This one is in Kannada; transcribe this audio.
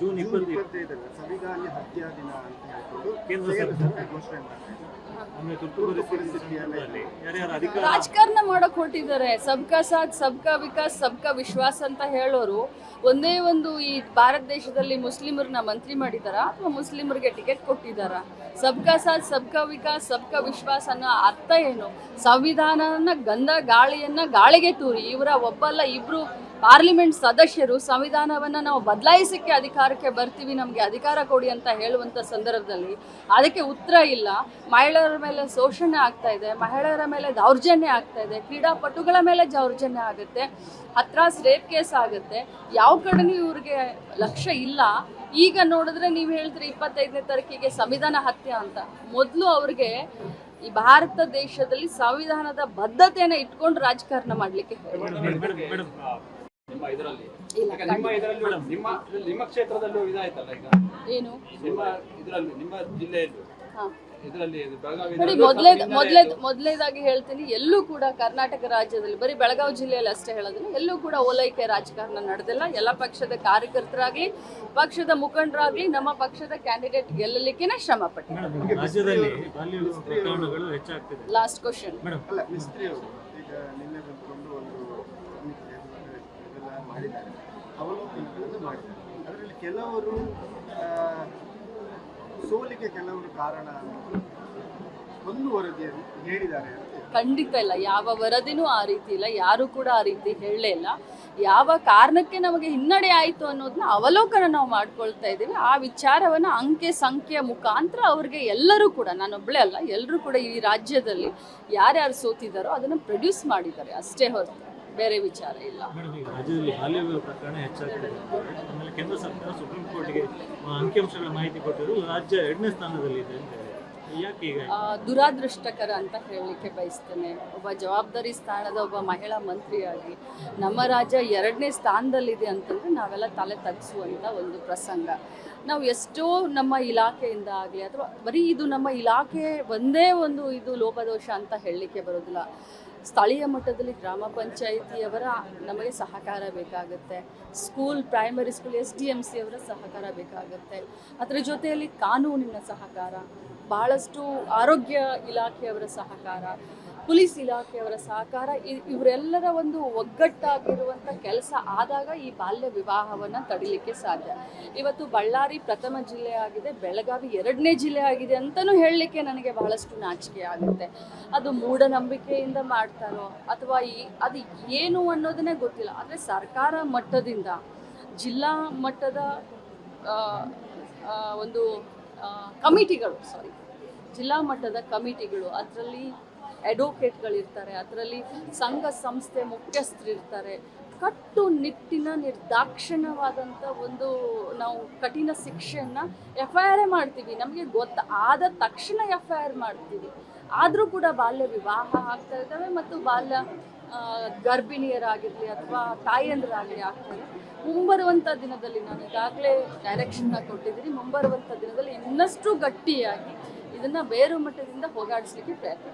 ಜೂನ್ ಇಪ್ಪತ್ತು ಇಪ್ಪತ್ತೈದರ ಸಂವಿಧಾನ ಹತ್ಯಾ ದಿನ ಅಂತ ಹೇಳ್ಕೊಂಡು ಕೇಂದ್ರ ಸರ್ಕಾರ. ಘೋಷಣೆ ರಾಜಕಾರಣ ಮಾಡಕ್ ಹೊರಟಿದ್ದಾರೆ. ಸಬ್ಕಾ ಸಾಥ್ ಸಬ್ಕಾ ವಿಕಾಸ್ ಸಬ್ಕಾ ವಿಶ್ವಾಸ ಅಂತ ಹೇಳೋರು ಒಂದೇ ಒಂದು ಈ ಭಾರತ ದೇಶದಲ್ಲಿ ಮುಸ್ಲಿಮರನ್ನ ಮಂತ್ರಿ ಮಾಡಿದಾರ ಅಥವಾ ಮುಸ್ಲಿಮರಿಗೆ ಟಿಕೆಟ್ ಕೊಟ್ಟಿದಾರ? ಸಬ್ಕಾ ಸಾಥ್ ಸಬ್ಕಾ ವಿಕಾಸ್ ಸಬ್ಕಾ ವಿಶ್ವಾಸ ಅನ್ನೋ ಅರ್ಥ ಏನು? ಸಂವಿಧಾನನ ಗಂಧ ಗಾಳಿಯನ್ನ ಗಾಳಿಗೆ ತೂರಿ ಇವರ ಒಬ್ಬಲ್ಲ ಇಬ್ರು ಪಾರ್ಲಿಮೆಂಟ್ ಸದಸ್ಯರು ಸಂವಿಧಾನವನ್ನ ನಾವು ಬದಲಾಯಿಸಕ್ಕೆ ಅಧಿಕಾರಕ್ಕೆ ಬರ್ತೀವಿ, ನಮಗೆ ಅಧಿಕಾರ ಕೊಡಿ ಅಂತ ಹೇಳುವಂತ ಸಂದರ್ಭದಲ್ಲಿ ಅದಕ್ಕೆ ಉತ್ತರ ಇಲ್ಲ. ಮಹಿಳೆಯರ ಮೇಲೆ ಶೋಷಣೆ ಆಗ್ತಾ ಇದೆ, ಮಹಿಳೆಯರ ಮೇಲೆ ದೌರ್ಜನ್ಯ ಆಗ್ತಾ ಇದೆ, ಕ್ರೀಡಾಪಟುಗಳ ಮೇಲೆ ದೌರ್ಜನ್ಯ ಆಗುತ್ತೆ, ಹತ್ರಾಸ್ ರೇಪ್ ಕೇಸ್ ಆಗುತ್ತೆ. ಯಾವ ಕಡೆನೂ ಇವ್ರಿಗೆ ಲಕ್ಷ್ಯ ಇಲ್ಲ. ಈಗ ನೋಡಿದ್ರೆ ನೀವು ಹೇಳಿದ್ರೆ ಇಪ್ಪತ್ತೈದನೇ ತಾರೀಕಿಗೆ ಸಂವಿಧಾನ ಹತ್ಯೆ ಅಂತ. ಮೊದಲು ಅವ್ರಿಗೆ ಈ ಭಾರತ ದೇಶದಲ್ಲಿ ಸಂವಿಧಾನದ ಬದ್ಧತೆಯನ್ನು ಇಟ್ಕೊಂಡು ರಾಜಕಾರಣ ಮಾಡ್ಲಿಕ್ಕೆ ನಿಮ್ಮ ಇದರಲ್ಲಿ? ನಿಮ್ಮ ಇದರಲ್ಲಿ ನಿಮ್ಮ ನಿಮ್ಮ ಕ್ಷೇತ್ರದಲ್ಲೂ ಇದಾಯ್ತಲ್ಲ ಈಗ? ಏನು? ನಿಮ್ಮ ಇದರಲ್ಲಿ ನಿಮ್ಮ ಜಿಲ್ಲೆಯಲ್ಲಿ? ಹಾ. ಇದರಲ್ಲಿ ಬೆಳಗಾವಿ ನೋಡಿ ಮೊದಲೇ ಮೊದಲೇ ಮೊದಲೇದಾಗಿ ಹೇಳ್ತೀನಿ ಎಲ್ಲೂ ಕೂಡ ಕರ್ನಾಟಕ ರಾಜ್ಯದಲ್ಲಿ ಬರೀ ಬೆಳಗಾವಿ ಜಿಲ್ಲೆಯಲ್ಲಿ ಅಷ್ಟೇ ಹೇಳೋದಿಲ್ಲ ಎಲ್ಲೂ ಕೂಡ ಓಲೈಕೆ ರಾಜಕಾರಣ ನಡೆದಿಲ್ಲ. ಎಲ್ಲ ಪಕ್ಷದ ಕಾರ್ಯಕರ್ತರಾಗ್ಲಿ ಪಕ್ಷದ ಮುಖಂಡರಾಗ್ಲಿ ನಮ್ಮ ಪಕ್ಷದ ಕ್ಯಾಂಡಿಡೇಟ್ ಗೆಲ್ಲಲಿಕ್ಕೆ ಶ್ರಮ ಪಟ್ಟಿದ್ದಾರೆ ಲಾಸ್ಟ್ ಕ್ವಶನ್ ಮಾಡಿದ್ದಾರೆ. ಅವಲೋಕನಗಳನ್ನು ಮಾಡಿದ್ದಾರೆ. ಅದರಲ್ಲಿ ಕೆಲವರು ಸೋಲಿಗೆ ಕೆಲವರು ಕಾರಣ ಒಂದು ವರದಿಯನ್ನು ಹೇಳಿದ್ದಾರೆ. ಖಂಡಿತ ಇಲ್ಲ. ಯಾವ ವರದಿನೂ ಆ ರೀತಿ ಇಲ್ಲ. ಯಾರು ಕೂಡ ಆ ರೀತಿ ಹೇಳಲೇ ಇಲ್ಲ. ಯಾವ ಕಾರಣಕ್ಕೆ ನಮಗೆ ಹಿನ್ನಡೆ ಆಯಿತು ಅನ್ನೋದನ್ನ ಅವಲೋಕನ ನಾವು ಮಾಡ್ಕೊಳ್ತಾ ಇದ್ದೀವಿ. ಆ ವಿಚಾರವನ್ನು ಅಂಕೆ ಸಂಖ್ಯೆಯ ಮುಖಾಂತರ ಅವ್ರಿಗೆ ಎಲ್ಲರೂ ಕೂಡ, ನಾನೊಬ್ಳೆ ಅಲ್ಲ, ಎಲ್ಲರೂ ಕೂಡ ಈ ರಾಜ್ಯದಲ್ಲಿ ಯಾರ್ಯಾರು ಸೋತಿದ್ದಾರೋ ಅದನ್ನು ಪ್ರೊಡ್ಯೂಸ್ ಮಾಡಿದ್ದಾರೆ. ಅಷ್ಟೇ ಹೊರತು. ಬೇರೆ ವಿಚಾರ ಇಲ್ಲ. ರಾಜ್ಯದಲ್ಲಿ ಬಾಲ್ಯ ಪ್ರಕರಣ ಹೆಚ್ಚಾಗ್ತದೆ. ಆಮೇಲೆ ಕೇಂದ್ರ ಸರ್ಕಾರ ಸುಪ್ರೀಂ ಕೋರ್ಟ್ಗೆ ಅಂಕಿ ಅಂಕಿಅಂಶಗಳ ಮಾಹಿತಿ ಕೊಟ್ಟಿದ್ರು. ರಾಜ್ಯ ಎರಡನೇ ಸ್ಥಾನದಲ್ಲಿ ಇದೆ ಅಂತ ದುರಾದೃಷ್ಟಕರ ಅಂತ ಹೇಳಲಿಕ್ಕೆ ಬಯಸ್ತೇನೆ. ಒಬ್ಬ ಜವಾಬ್ದಾರಿ ಸ್ಥಾನದ ಒಬ್ಬ ಮಹಿಳಾ ಮಂತ್ರಿಯಾಗಿ ನಮ್ಮ ರಾಜ್ಯ ಎರಡನೇ ಸ್ಥಾನದಲ್ಲಿದೆ ಅಂತಂದರೆ ನಾವೆಲ್ಲ ತಲೆ ತಗ್ಸುವಂಥ ಒಂದು ಪ್ರಸಂಗ. ನಾವು ಎಷ್ಟೋ ನಮ್ಮ ಇಲಾಖೆಯಿಂದ ಆಗಲಿ ಅಥವಾ ಬರೀ ಇದು ನಮ್ಮ ಇಲಾಖೆ ಒಂದೇ ಒಂದು ಇದು ಲೋಪದೋಷ ಅಂತ ಹೇಳಲಿಕ್ಕೆ ಬರೋದಿಲ್ಲ. ಸ್ಥಳೀಯ ಮಟ್ಟದಲ್ಲಿ ಗ್ರಾಮ ಪಂಚಾಯಿತಿಯವರ ನಮಗೆ ಸಹಕಾರ ಬೇಕಾಗುತ್ತೆ. School primary school S D M ಸಿಯವರ ಸಹಕಾರ ಬೇಕಾಗುತ್ತೆ. ಅದರ ಜೊತೆಯಲ್ಲಿ ಕಾನೂನಿನ ಸಹಕಾರ ಭಾಳಷ್ಟು ಆರೋಗ್ಯ ಇಲಾಖೆಯವರ ಸಹಕಾರ, ಪೊಲೀಸ್ ಇಲಾಖೆಯವರ ಸಹಕಾರ ಇವರೆಲ್ಲರ ಒಂದು ಒಗ್ಗಟ್ಟಾಗಿರುವಂಥ ಕೆಲಸ ಆದಾಗ ಈ ಬಾಲ್ಯ ವಿವಾಹವನ್ನು ತಡಿಲಿಕ್ಕೆ ಸಾಧ್ಯ. ಇವತ್ತು ಬಳ್ಳಾರಿ ಪ್ರಥಮ ಜಿಲ್ಲೆ ಆಗಿದೆ, ಬೆಳಗಾವಿ ಎರಡನೇ ಜಿಲ್ಲೆ ಆಗಿದೆ ಅಂತಲೂ ಹೇಳಲಿಕ್ಕೆ ನನಗೆ ಬಹಳಷ್ಟು ನಾಚಿಕೆ ಆಗುತ್ತೆ. ಅದು ಮೂಢನಂಬಿಕೆಯಿಂದ ಮಾಡ್ತಾರೋ ಅಥವಾ ಈ ಅದು ಏನು ಅನ್ನೋದನ್ನೇ ಗೊತ್ತಿಲ್ಲ. ಆದರೆ ಸರ್ಕಾರ ಮಟ್ಟದಿಂದ, ಜಿಲ್ಲಾ ಮಟ್ಟದ ಒಂದು ಕಮಿಟಿಗಳು ಸಾರಿ ಜಿಲ್ಲಾ ಮಟ್ಟದ ಕಮಿಟಿಗಳು, ಅದರಲ್ಲಿ ಅಡ್ವೊಕೇಟ್ಗಳಿರ್ತಾರೆ ಅದರಲ್ಲಿ ಸಂಘ ಸಂಸ್ಥೆ ಮುಖ್ಯಸ್ಥರಿರ್ತಾರೆ ಕಟ್ಟುನಿಟ್ಟಿನ ನಿರ್ದಾಕ್ಷಿಣ್ಯವಾದಂಥ ಒಂದು ನಾವು ಕಠಿಣ ಶಿಕ್ಷೆಯನ್ನು ಎಫ್ ಐ ಆರ್ ಮಾಡ್ತೀವಿ. ನಮಗೆ ಗೊತ್ತಾದ ತಕ್ಷಣ ಎಫ್ ಐ ಆರ್ ಮಾಡ್ತೀವಿ. ಆದರೂ ಕೂಡ ಬಾಲ್ಯ ವಿವಾಹ ಆಗ್ತಾ ಇದ್ದಾವೆ ಮತ್ತು ಬಾಲ್ಯ ಗರ್ಭಿಣಿಯರಾಗಿರಲಿ ಅಥವಾ ತಾಯಿಯಂದರಾಗಲಿ ಆಗ್ತಾರೆ. ಮುಂಬರುವಂಥ ದಿನದಲ್ಲಿ ನಾನು ಈಗಾಗಲೇ ಡೈರೆಕ್ಷನ್ನ ಕೊಟ್ಟಿದ್ದೀನಿ. ಮುಂಬರುವಂಥ ದಿನದಲ್ಲಿ ಇನ್ನಷ್ಟು ಗಟ್ಟಿಯಾಗಿ ಇದನ್ನು ಬೇರು ಮಟ್ಟದಿಂದ ಹೋಗಾಡಿಸ್ಲಿಕ್ಕೆ ಪ್ರಯತ್ನ